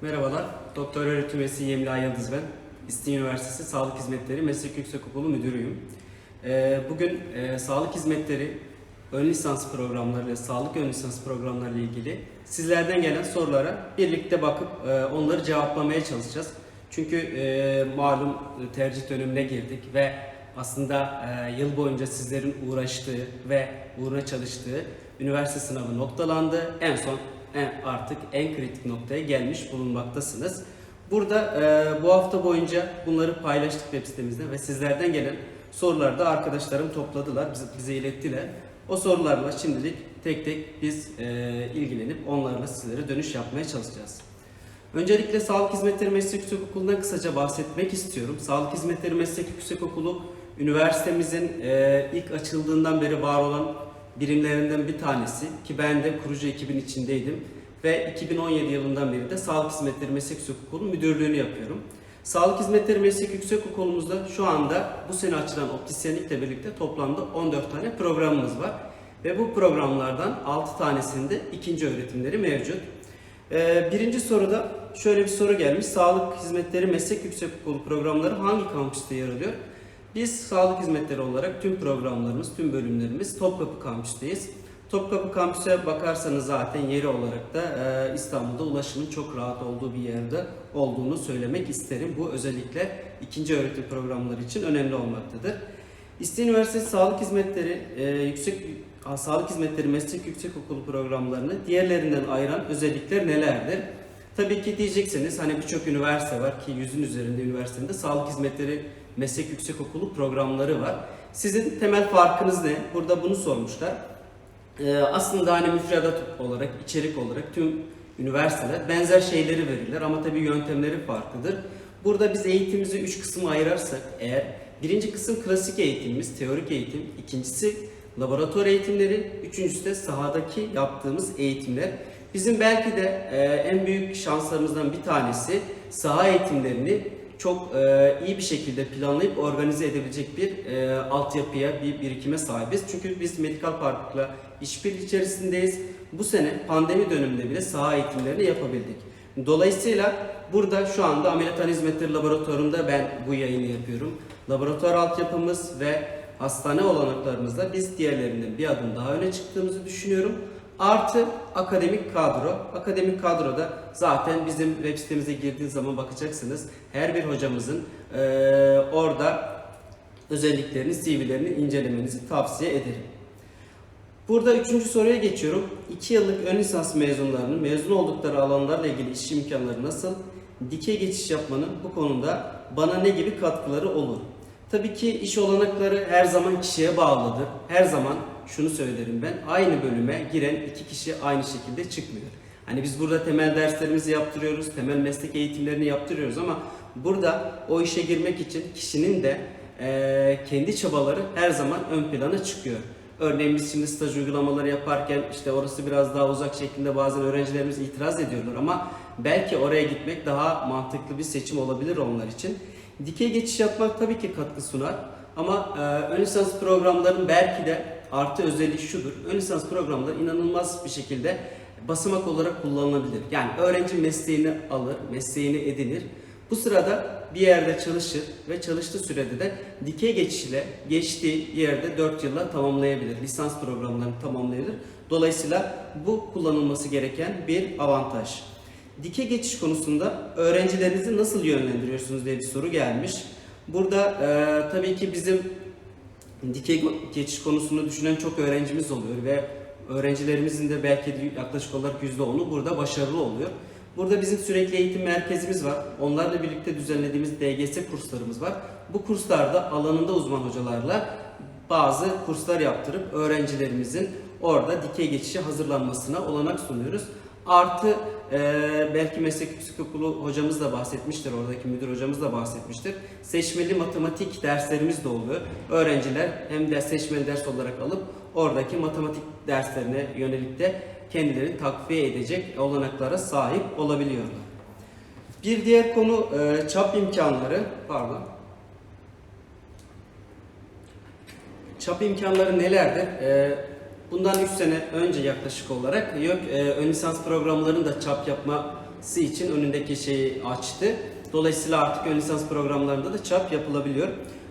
Merhabalar, Doktor Öğretim Üyesi Yemla Yıldız ben. İstinye Üniversitesi Sağlık Hizmetleri Meslek Yüksekokulu Müdürüyüm. Ee, Bugün e, sağlık hizmetleri ön lisans programları ve sağlık ön lisans programları ile ilgili sizlerden gelen sorulara birlikte bakıp e, onları cevaplamaya çalışacağız. Çünkü e, malum tercih dönemine girdik ve aslında yıl boyunca sizlerin uğraştığı ve uğruna çalıştığı üniversite sınavı noktalandı. En son artık en kritik noktaya gelmiş bulunmaktasınız. Burada e, bu hafta boyunca bunları paylaştık web sitemizde ve sizlerden gelen soruları da arkadaşlarım topladılar, bize, bize ilettiler. O sorularla şimdilik tek tek biz e, ilgilenip onlarla sizlere dönüş yapmaya çalışacağız. Öncelikle Sağlık Hizmetleri Meslek Yüksekokulu'ndan kısaca bahsetmek istiyorum. Sağlık Hizmetleri Meslek Yüksekokulu üniversitemizin e, ilk açıldığından beri var olan birimlerinden bir tanesi ki ben de kurucu ekibin içindeydim ve 2017 yılından beri de Sağlık Hizmetleri Meslek Yüksekokulu müdürlüğünü yapıyorum. Sağlık Hizmetleri Meslek Yüksekokulumuzda şu anda bu sene açılan optisyenlikle birlikte toplamda 14 tane programımız var. Ve bu programlardan 6 tanesinde ikinci öğretimleri mevcut. Ee, birinci soruda şöyle bir soru gelmiş. Sağlık Hizmetleri Meslek Yüksekokulu programları hangi kampüste yer alıyor? Biz sağlık hizmetleri olarak tüm programlarımız, tüm bölümlerimiz Topkapı kampüsteyiz. Topkapı kampüse bakarsanız zaten yeri olarak da e, İstanbul'da ulaşımın çok rahat olduğu bir yerde olduğunu söylemek isterim. Bu özellikle ikinci öğretim programları için önemli olmaktadır. İstinye Üniversitesi Sağlık Hizmetleri e, Yüksek Sağlık Hizmetleri Meslek Yüksekokulu programlarını diğerlerinden ayıran özellikler nelerdir? Tabii ki diyeceksiniz hani birçok üniversite var ki yüzün üzerinde üniversitede sağlık hizmetleri meslek yüksekokulu programları var. Sizin temel farkınız ne? Burada bunu sormuşlar. Ee, aslında hani müfredat olarak, içerik olarak tüm üniversiteler benzer şeyleri verirler ama tabii yöntemleri farklıdır. Burada biz eğitimimizi üç kısma ayırarsak eğer birinci kısım klasik eğitimimiz, teorik eğitim, ikincisi laboratuvar eğitimleri, üçüncüsü de sahadaki yaptığımız eğitimler. Bizim belki de e, en büyük şanslarımızdan bir tanesi saha eğitimlerini çok e, iyi bir şekilde planlayıp organize edebilecek bir e, altyapıya, bir birikime sahibiz. Çünkü biz Medical Park'la işbirliği içerisindeyiz. Bu sene pandemi döneminde bile saha eğitimlerini yapabildik. Dolayısıyla burada şu anda ameliyathane hizmetleri laboratuvarında ben bu yayını yapıyorum. Laboratuvar altyapımız ve hastane olanaklarımızda biz diğerlerinden bir adım daha öne çıktığımızı düşünüyorum. Artı akademik kadro. Akademik kadroda zaten bizim web sitemize girdiğiniz zaman bakacaksınız. Her bir hocamızın eee, orada özelliklerini, CV'lerini incelemenizi tavsiye ederim. Burada üçüncü soruya geçiyorum. 2 yıllık ön lisans mezunlarının mezun oldukları alanlarla ilgili iş imkanları nasıl? Dikey geçiş yapmanın bu konuda bana ne gibi katkıları olur? Tabii ki iş olanakları her zaman kişiye bağlıdır. Her zaman şunu söylerim ben, aynı bölüme giren iki kişi aynı şekilde çıkmıyor. Hani biz burada temel derslerimizi yaptırıyoruz, temel meslek eğitimlerini yaptırıyoruz ama burada o işe girmek için kişinin de eee, kendi çabaları her zaman ön plana çıkıyor. Örneğin biz şimdi staj uygulamaları yaparken işte orası biraz daha uzak şeklinde bazen öğrencilerimiz itiraz ediyorlar ama belki oraya gitmek daha mantıklı bir seçim olabilir onlar için. Dikey geçiş yapmak tabii ki katkı sunar ama e, ön lisans programların belki de artı özelliği şudur. Ön lisans programları inanılmaz bir şekilde basamak olarak kullanılabilir. Yani öğrenci mesleğini alır, mesleğini edinir. Bu sırada bir yerde çalışır ve çalıştığı sürede de dikey geçişle geçtiği yerde 4 yılla tamamlayabilir. Lisans programlarını tamamlayabilir. Dolayısıyla bu kullanılması gereken bir avantaj. Dikey geçiş konusunda öğrencilerinizi nasıl yönlendiriyorsunuz diye bir soru gelmiş. Burada e, tabii ki bizim dikey geçiş konusunu düşünen çok öğrencimiz oluyor ve öğrencilerimizin de belki yaklaşık olarak %10'u burada başarılı oluyor. Burada bizim sürekli eğitim merkezimiz var. Onlarla birlikte düzenlediğimiz DGS kurslarımız var. Bu kurslarda alanında uzman hocalarla bazı kurslar yaptırıp öğrencilerimizin orada dikey geçişe hazırlanmasına olanak sunuyoruz. Artı e, belki meslek yüksekokulu hocamız da bahsetmiştir, oradaki müdür hocamız da bahsetmiştir. Seçmeli matematik derslerimiz de oluyor. Öğrenciler hem de seçmeli ders olarak alıp oradaki matematik derslerine yönelik de kendilerini takviye edecek olanaklara sahip olabiliyorlar. Bir diğer konu e, çap imkanları, pardon. Çap imkanları nelerdir? E, bundan 3 sene önce yaklaşık olarak yok e, ön lisans programlarının da çap yapma yapılması için önündeki şeyi açtı. Dolayısıyla artık ön lisans programlarında da çap yapılabiliyor.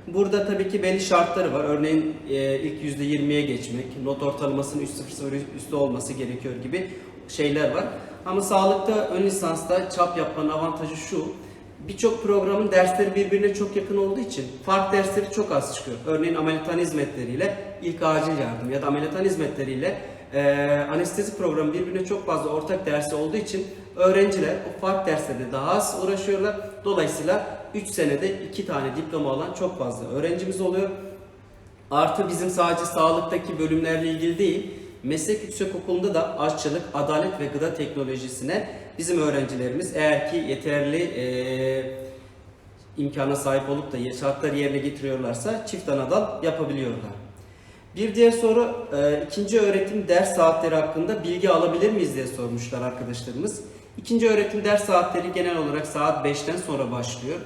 Burada tabii ki belli şartları var. Örneğin e, ilk %20'ye geçmek, not ortalamasının 3.00 üstü olması gerekiyor gibi şeyler var. Ama sağlıkta ön lisansta çap yapmanın avantajı şu. Birçok programın dersleri birbirine çok yakın olduğu için fark dersleri çok az çıkıyor. Örneğin ameliyathane hizmetleriyle ilk acil yardım ya da ameliyathane hizmetleriyle e, anestezi programı birbirine çok fazla ortak dersi olduğu için öğrenciler o fark derslerinde daha az uğraşıyorlar. Dolayısıyla 3 senede 2 tane diploma alan çok fazla öğrencimiz oluyor. Artı bizim sadece sağlıktaki bölümlerle ilgili değil, meslek yüksekokulunda da aşçılık, adalet ve gıda teknolojisine bizim öğrencilerimiz eğer ki yeterli eee imkana sahip olup da şartları yerine getiriyorlarsa çift anadal yapabiliyorlar. Bir diğer soru e, ikinci öğretim ders saatleri hakkında bilgi alabilir miyiz diye sormuşlar arkadaşlarımız. İkinci öğretim ders saatleri genel olarak saat 5'ten sonra başlıyor.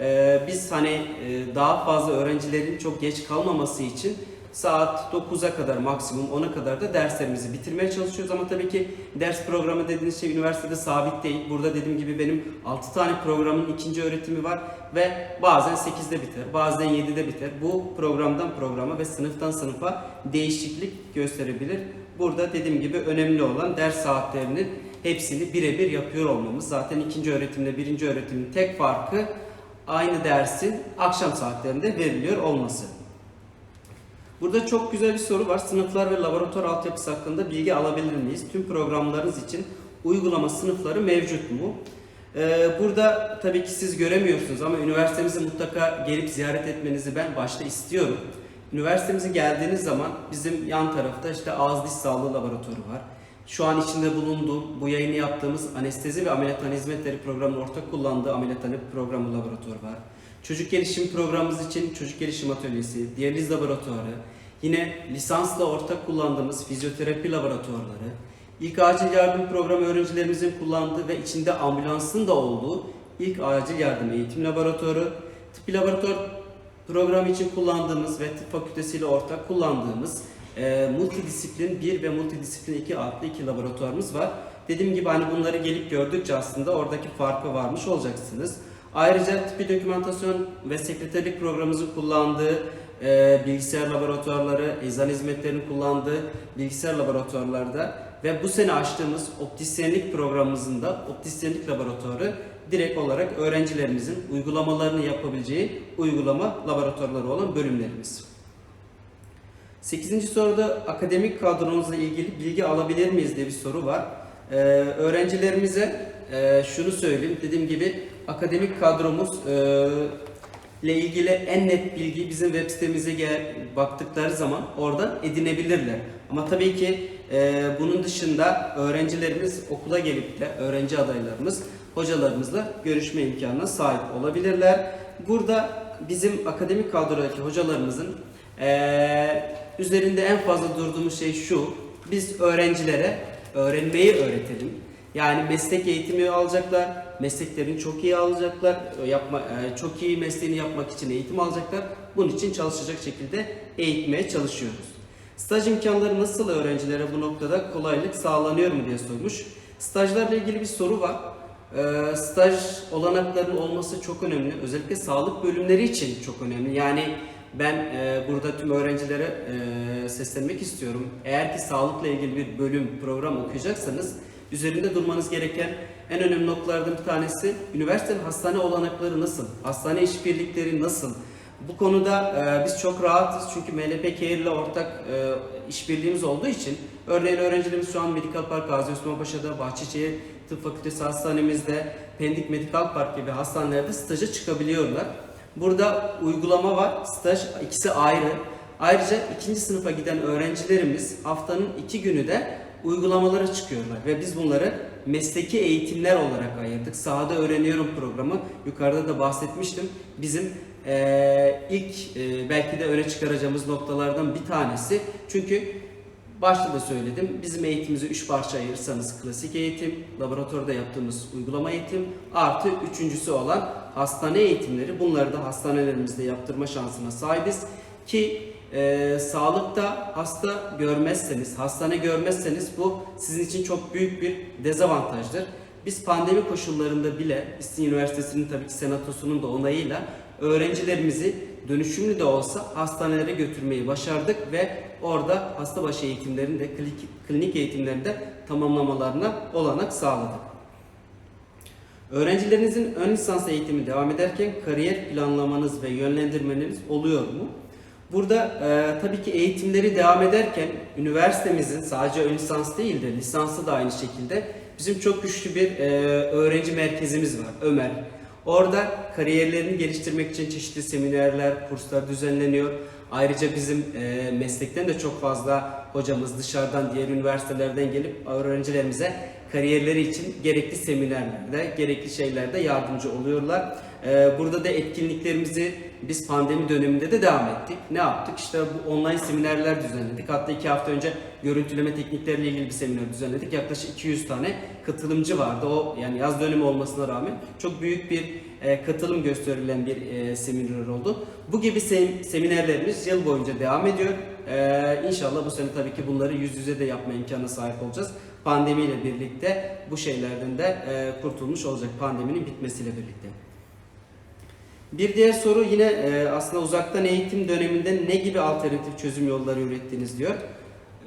E, biz hani e, daha fazla öğrencilerin çok geç kalmaması için saat 9'a kadar maksimum 10'a kadar da derslerimizi bitirmeye çalışıyoruz ama tabii ki ders programı dediğiniz şey üniversitede sabit değil. Burada dediğim gibi benim 6 tane programın ikinci öğretimi var ve bazen 8'de biter, bazen 7'de biter. Bu programdan programa ve sınıftan sınıfa değişiklik gösterebilir. Burada dediğim gibi önemli olan ders saatlerinin hepsini birebir yapıyor olmamız. Zaten ikinci öğretimle birinci öğretimin tek farkı aynı dersin akşam saatlerinde veriliyor olması. Burada çok güzel bir soru var. Sınıflar ve laboratuvar altyapısı hakkında bilgi alabilir miyiz? Tüm programlarınız için uygulama sınıfları mevcut mu? Ee, burada tabii ki siz göremiyorsunuz ama üniversitemizi mutlaka gelip ziyaret etmenizi ben başta istiyorum. Üniversitemize geldiğiniz zaman bizim yan tarafta işte ağız diş sağlığı laboratuvarı var. Şu an içinde bulunduğum, bu yayını yaptığımız anestezi ve ameliyathane hizmetleri programının ortak kullandığı ameliyathane programı laboratuvarı var. Çocuk gelişim programımız için çocuk gelişim atölyesi, diyaliz laboratuvarı, yine lisansla ortak kullandığımız fizyoterapi laboratuvarları, ilk acil yardım programı öğrencilerimizin kullandığı ve içinde ambulansın da olduğu ilk acil yardım eğitim laboratuvarı, tıbbi laboratuvar programı için kullandığımız ve tıp fakültesiyle ortak kullandığımız e, multidisiplin 1 ve multidisiplin 2 adlı iki laboratuvarımız var. Dediğim gibi hani bunları gelip gördükçe aslında oradaki farkı varmış olacaksınız. Ayrıca tıbbi dokümantasyon ve sekreterlik programımızın kullandığı e, bilgisayar laboratuvarları, eczane hizmetlerinin kullandığı bilgisayar laboratuvarlarda ve bu sene açtığımız optisyenlik programımızın da optisyenlik laboratuvarı direkt olarak öğrencilerimizin uygulamalarını yapabileceği uygulama laboratuvarları olan bölümlerimiz. 8. soruda akademik kadronuzla ilgili bilgi alabilir miyiz diye bir soru var. Ee, öğrencilerimize e, şunu söyleyeyim. Dediğim gibi akademik kadromuz e, ile ilgili en net bilgi bizim web sitemize gel, baktıkları zaman oradan edinebilirler. Ama tabii ki e, bunun dışında öğrencilerimiz okula gelip de öğrenci adaylarımız hocalarımızla görüşme imkanına sahip olabilirler. Burada bizim akademik kadrodaki hocalarımızın e, üzerinde en fazla durduğumuz şey şu. Biz öğrencilere öğrenmeyi öğretelim. Yani meslek eğitimi alacaklar, mesleklerini çok iyi alacaklar, yapma, e, çok iyi mesleğini yapmak için eğitim alacaklar. Bunun için çalışacak şekilde eğitmeye çalışıyoruz. Staj imkanları nasıl öğrencilere bu noktada kolaylık sağlanıyor mu diye sormuş. Stajlarla ilgili bir soru var. Ee, staj olanaklarının olması çok önemli. Özellikle sağlık bölümleri için çok önemli. Yani ben e, burada tüm öğrencilere e, seslenmek istiyorum. Eğer ki sağlıkla ilgili bir bölüm, program okuyacaksanız üzerinde durmanız gereken en önemli noktalardan bir tanesi üniversitenin hastane olanakları nasıl? Hastane işbirlikleri nasıl? Bu konuda e, biz çok rahatız çünkü MLP ile ortak e, işbirliğimiz olduğu için örneğin öğrencilerimiz şu an Medical Park Gazi Osman Paşa'da, Bahçeşehir Tıp Fakültesi Hastanemizde, Pendik Medical Park gibi hastanelerde staja çıkabiliyorlar. Burada uygulama var, staj ikisi ayrı. Ayrıca ikinci sınıfa giden öğrencilerimiz haftanın iki günü de uygulamalara çıkıyorlar ve biz bunları mesleki eğitimler olarak ayırdık. Sahada öğreniyorum programı yukarıda da bahsetmiştim. Bizim eee, ilk eee, belki de öne çıkaracağımız noktalardan bir tanesi. Çünkü başta da söyledim. Bizim eğitimimizi üç parça ayırırsanız klasik eğitim, laboratuvarda yaptığımız uygulama eğitim artı üçüncüsü olan hastane eğitimleri. Bunları da hastanelerimizde yaptırma şansına sahibiz ki e, sağlıkta hasta görmezseniz, hastane görmezseniz bu sizin için çok büyük bir dezavantajdır. Biz pandemi koşullarında bile İstinye Üniversitesi'nin tabii ki senatosunun da onayıyla öğrencilerimizi dönüşümlü de olsa hastanelere götürmeyi başardık ve orada hasta başı eğitimlerini de klinik, eğitimlerini de tamamlamalarına olanak sağladık. Öğrencilerinizin ön lisans eğitimi devam ederken kariyer planlamanız ve yönlendirmeniz oluyor mu? Burada e, tabii ki eğitimleri devam ederken üniversitemizin sadece ön lisans değil de lisansı da aynı şekilde bizim çok güçlü bir e, öğrenci merkezimiz var Ömer. Orada kariyerlerini geliştirmek için çeşitli seminerler, kurslar düzenleniyor. Ayrıca bizim e, meslekten de çok fazla hocamız dışarıdan diğer üniversitelerden gelip öğrencilerimize kariyerleri için gerekli seminerlerde, gerekli şeylerde yardımcı oluyorlar. Ee, burada da etkinliklerimizi biz pandemi döneminde de devam ettik. Ne yaptık? İşte bu online seminerler düzenledik. Hatta iki hafta önce görüntüleme teknikleriyle ilgili bir seminer düzenledik. Yaklaşık 200 tane katılımcı vardı. O yani yaz dönemi olmasına rağmen çok büyük bir e, katılım gösterilen bir e, seminer oldu. Bu gibi sem- seminerlerimiz yıl boyunca devam ediyor. Ee, inşallah bu sene tabii ki bunları yüz yüze de yapma imkanına sahip olacağız. Pandemiyle birlikte bu şeylerden de e, kurtulmuş olacak pandeminin bitmesiyle birlikte. Bir diğer soru yine e, aslında uzaktan eğitim döneminde ne gibi alternatif çözüm yolları ürettiniz diyor.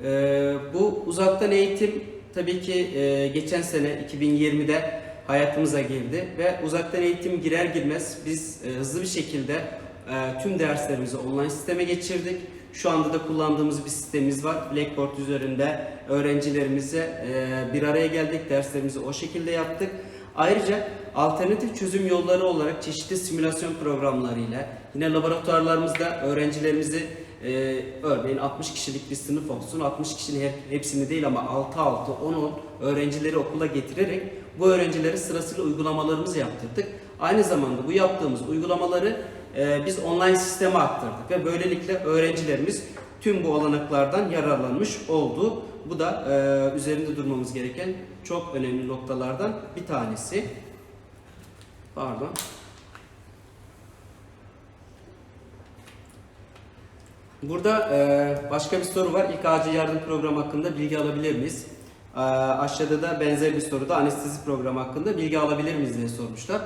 E, bu uzaktan eğitim tabii ki e, geçen sene 2020'de hayatımıza girdi ve uzaktan eğitim girer girmez biz e, hızlı bir şekilde e, tüm derslerimizi online sisteme geçirdik. Şu anda da kullandığımız bir sistemimiz var. Blackboard üzerinde öğrencilerimize e, bir araya geldik, derslerimizi o şekilde yaptık. Ayrıca alternatif çözüm yolları olarak çeşitli simülasyon programlarıyla yine laboratuvarlarımızda öğrencilerimizi e, örneğin 60 kişilik bir sınıf olsun 60 kişinin hep- hepsini değil ama 6 6 10 10 öğrencileri okula getirerek bu öğrencileri sırasıyla uygulamalarımızı yaptırdık. Aynı zamanda bu yaptığımız uygulamaları e, biz online sisteme aktardık ve böylelikle öğrencilerimiz tüm bu olanaklardan yararlanmış oldu. Bu da e, üzerinde durmamız gereken çok önemli noktalardan bir tanesi. Pardon. Burada e, başka bir soru var. İlk acil yardım programı hakkında bilgi alabilir miyiz? E, aşağıda da benzer bir soruda anestezi programı hakkında bilgi alabilir miyiz diye sormuşlar.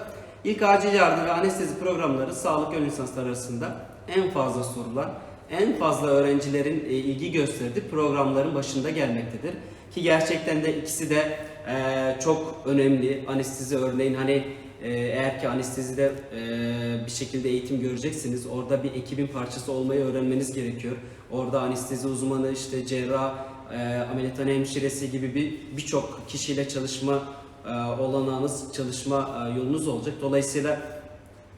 İlk acil yardım ve anestezi programları sağlık ön lisanslar arasında en fazla sorulan, en fazla öğrencilerin e, ilgi gösterdiği programların başında gelmektedir. Ki gerçekten de ikisi de e, çok önemli. Anestezi örneğin hani e, eğer ki anestezide e, bir şekilde eğitim göreceksiniz, orada bir ekibin parçası olmayı öğrenmeniz gerekiyor. Orada anestezi uzmanı, işte cerrah, e, ameliyathane hemşiresi gibi bir birçok kişiyle çalışma olanağınız, çalışma e, yolunuz olacak. Dolayısıyla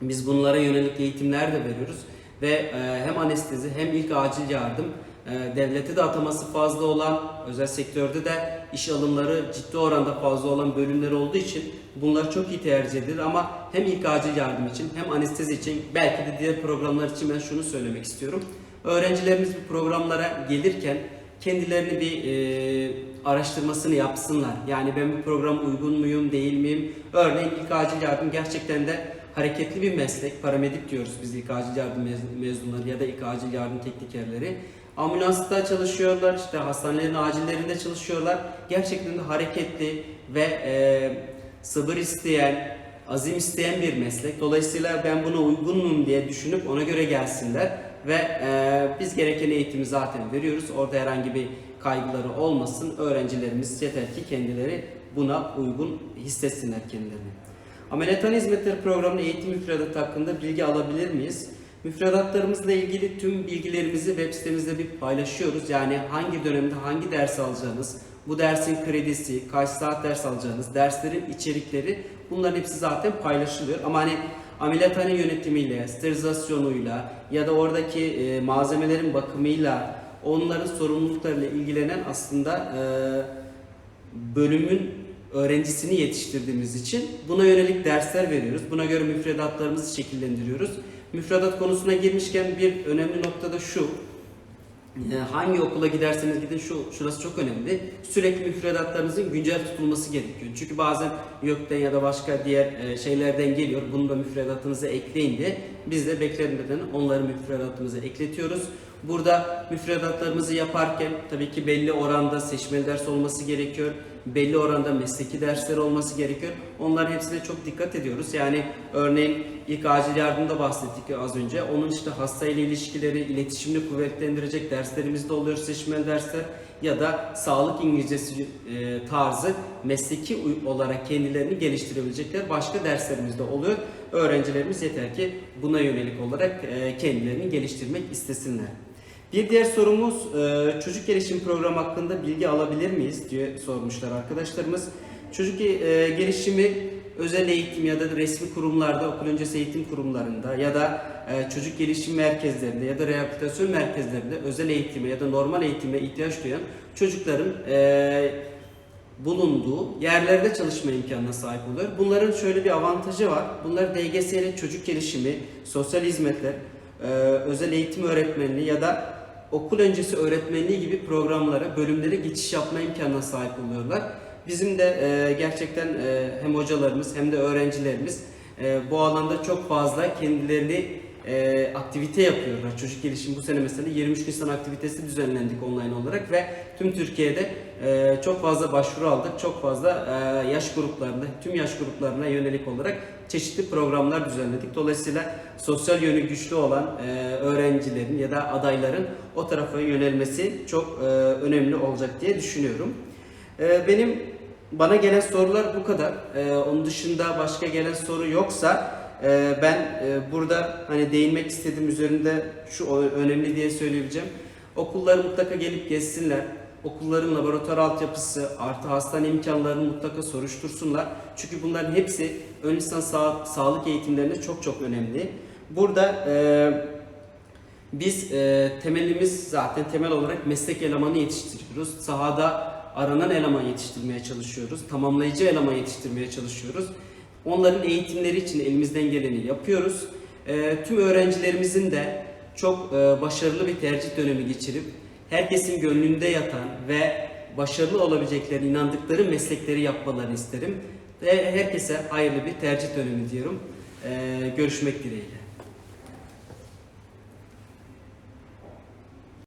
biz bunlara yönelik eğitimler de veriyoruz ve e, hem anestezi hem ilk acil yardım e, devlete de ataması fazla olan, özel sektörde de iş alımları ciddi oranda fazla olan bölümler olduğu için bunlar çok iyi tercih edilir ama hem ilk acil yardım için hem anestezi için belki de diğer programlar için ben şunu söylemek istiyorum. Öğrencilerimiz bu programlara gelirken kendilerini bir e, araştırmasını yapsınlar. Yani ben bu programa uygun muyum, değil miyim? Örneğin ilk acil yardım gerçekten de hareketli bir meslek. Paramedik diyoruz biz ilk acil yardım mez- mezunları ya da ilk acil yardım teknikerleri. Ambulansta çalışıyorlar, işte hastanelerin acillerinde çalışıyorlar. Gerçekten de hareketli ve e, sabır isteyen, azim isteyen bir meslek. Dolayısıyla ben buna uygun muyum diye düşünüp ona göre gelsinler ve e, biz gereken eğitimi zaten veriyoruz. Orada herhangi bir kaygıları olmasın. Öğrencilerimiz yeter ki kendileri buna uygun hissetsinler kendilerini. Ameliyathane Hizmetleri Programı'nın eğitim müfredatı hakkında bilgi alabilir miyiz? Müfredatlarımızla ilgili tüm bilgilerimizi web sitemizde bir paylaşıyoruz. Yani hangi dönemde hangi ders alacağınız, bu dersin kredisi, kaç saat ders alacağınız, derslerin içerikleri bunların hepsi zaten paylaşılıyor. Ama hani ameliyathane yönetimiyle, sterilizasyonuyla ya da oradaki e, malzemelerin bakımıyla onların sorumluluklarıyla ilgilenen aslında e, bölümün öğrencisini yetiştirdiğimiz için buna yönelik dersler veriyoruz. Buna göre müfredatlarımızı şekillendiriyoruz. Müfredat konusuna girmişken bir önemli nokta da şu. Ee, Hangi okula giderseniz gidin şu şurası çok önemli. Sürekli müfredatlarınızın güncel tutulması gerekiyor. Çünkü bazen YÖK'ten ya da başka diğer e, şeylerden geliyor. Bunu da müfredatınıza ekleyin diye biz de beklenmeden onları müfredatımıza ekletiyoruz. Burada müfredatlarımızı yaparken tabii ki belli oranda seçmeli ders olması gerekiyor. belli oranda mesleki dersler olması gerekiyor. Onların hepsine çok dikkat ediyoruz. Yani örneğin ilk acil yardımda bahsettik az önce. Onun işte hastayla ilişkileri, iletişimini kuvvetlendirecek derslerimiz de oluyor, seçmen dersler ya da sağlık İngilizcesi e, tarzı mesleki olarak kendilerini geliştirebilecekler başka derslerimiz de oluyor. Öğrencilerimiz yeter ki buna yönelik olarak e, kendilerini geliştirmek istesinler. Bir diğer sorumuz e, çocuk gelişim programı hakkında bilgi alabilir miyiz diye sormuşlar arkadaşlarımız. Çocuk e, gelişimi özel eğitim ya da resmi kurumlarda, okul öncesi eğitim kurumlarında ya da e, çocuk gelişim merkezlerinde ya da rehabilitasyon merkezlerinde özel eğitime ya da normal eğitime ihtiyaç duyan çocukların bulunduğu yerlerde çalışma imkanına sahip oluyor. Bunların şöyle bir avantajı var. Bunlar DGS ile çocuk gelişimi, sosyal hizmetler, özel eğitim öğretmenliği ya da okul öncesi öğretmenliği gibi programlara, bölümlere geçiş yapma imkanına sahip oluyorlar. Bizim de e, gerçekten e, hem hocalarımız hem de öğrencilerimiz e, bu alanda çok fazla kendilerini e, aktivite yapıyorlar. Çocuk gelişim bu sene mesela 23 Nisan aktivitesi düzenlendik online olarak ve tüm Türkiye'de e, çok fazla başvuru aldık. Çok fazla e, yaş gruplarında, tüm yaş gruplarına yönelik olarak çeşitli programlar düzenledik. Dolayısıyla sosyal yönü güçlü olan e, öğrencilerin ya da adayların o tarafa yönelmesi çok e, önemli olacak diye düşünüyorum. E, benim bana gelen sorular bu kadar. Onun dışında başka gelen soru yoksa ben burada hani değinmek istediğim üzerinde şu önemli diye söyleyebileceğim. Okulları mutlaka gelip gezsinler. Okulların laboratuvar altyapısı artı hastane imkanlarını mutlaka soruştursunlar. Çünkü bunların hepsi ön lisans sağ- sağlık eğitimlerinde çok çok önemli. Burada e, biz e, temelimiz zaten temel olarak meslek elemanı yetiştiriyoruz. Sahada aranan eleman yetiştirmeye çalışıyoruz. Tamamlayıcı eleman yetiştirmeye çalışıyoruz. Onların eğitimleri için elimizden geleni yapıyoruz. E, tüm öğrencilerimizin de çok e, başarılı bir tercih dönemi geçirip herkesin gönlünde yatan ve başarılı olabileceklerine inandıkları meslekleri yapmalarını isterim. Ve herkese hayırlı bir tercih dönemi diyorum. E, görüşmek dileğiyle.